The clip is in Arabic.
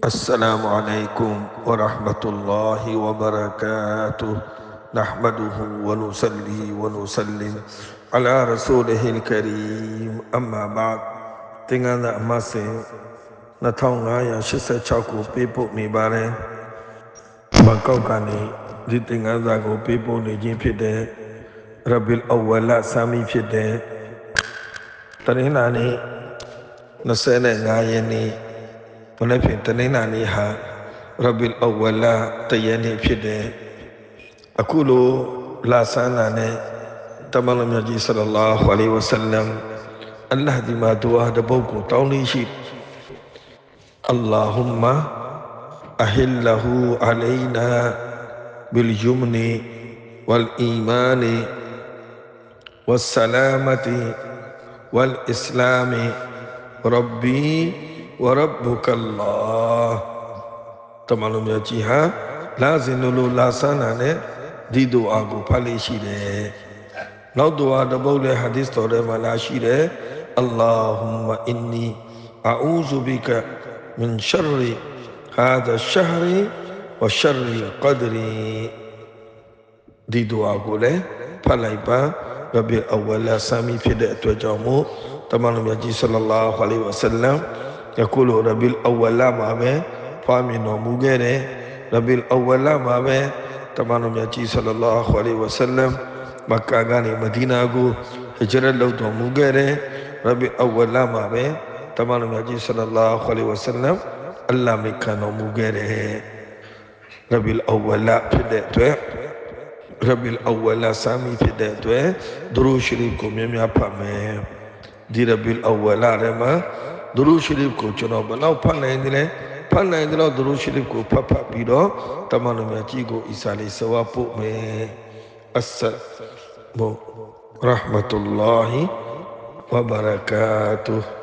السلام عليكم ورحمة الله وبركاته. نحمده ونصلي ونسلم على رسوله الكريم. أما بعد تنغانا أماسي نتاو غايا شسا شاكو بيبو ميباري. بانكو كاني دي تنغانا كو بيبو نجين في فيدي رب الأول سامي في فيدي. ترينا ني نسينا غايا ني ونفي تنين عليها. رب الأول لا تيني فيدي أقول لا سانا تمام يجي صلى الله عليه وسلم. الله دي ما دعا دبوكو توني شيء اللهم أهله علينا باليمن والإيمان والسلامة والإسلام. ربي င်နာနေ့ဟာရဘီလ်အဝလတရနေ့ဖြစ်တဲ့အခုလိုလာဆန်းလာတဲ့တမန်တော်မြတ်ကြီးဆလ္လာဟူအလိုင်ဝဆလမ်အလ္လာဟ်ဒီမာဒူအာတဲ့ပုဂ္ဂိုလ်တောင်းလေးရှိ اللهم أهله علينا بالجمن والإيمان والسلامة والإسلام ربي وربك الله تمام يا جيها لازم لو لا سنة دي دعاء کو پھلے شیرے نو دعا دبول حدیث تورے ملا شیرے اللهم إني أعوذ بك من شر هذا الشهر وشر القدرဒီဒူအာကိုလည်းဖတ်လိုက်ပါရဘီအဝလာဆာမီဖြစ်တဲ့အတွက်ကြောင့်မို့တမန်တော်မြတ်ကြီးဆလလာဟူအလိုင်ဝဆလမ် ယခုလိုရဘီအဝလာမှာပဲဖွားမြင်တော်မူခဲ့တယ်ရဘီအဝလာမှာပဲတမန်တော်မြတ်ကြီးဆလလာဟူအလိုင်ဝဆလမ်မက္ကာကနေမဒီနာကိုဟဂျရတ်လုပ်တော်မူခဲ့တယ်ရဘီအဝလာမှာပဲတမန်တော်မြတ်ကြီးဆလလာဟူအလိုင်ဝဆလမ်အလ္လာဟ်မိခံတော်မူခဲ့တယ်ရဘီအဝလာဖြစ်တဲ့အတွက်ရဘီအဝလာဆာမီဖြစ်တဲ့အတွက်ဒရူရှရီဖ်ကိုမြင်များဖတ်မယ်ဒီရဘီအဝလာထဲမှာ ဒရူရှရီဖ်ကိုကျွန်တော်ဘယ်လောက်ဖတ်နိုင်သလဲဖတ်နိုင်တဲ့ဒရူရှရီဖ်ကိုဖတ်ဖတ်ပြီးတော့တမန်တော်မြတ်ကြီးကိုအီစာလေးဆဝါပို့မယ်အစ္စလာမ်ရဟမတုல்லாဟီဝဘရကာတူဟ်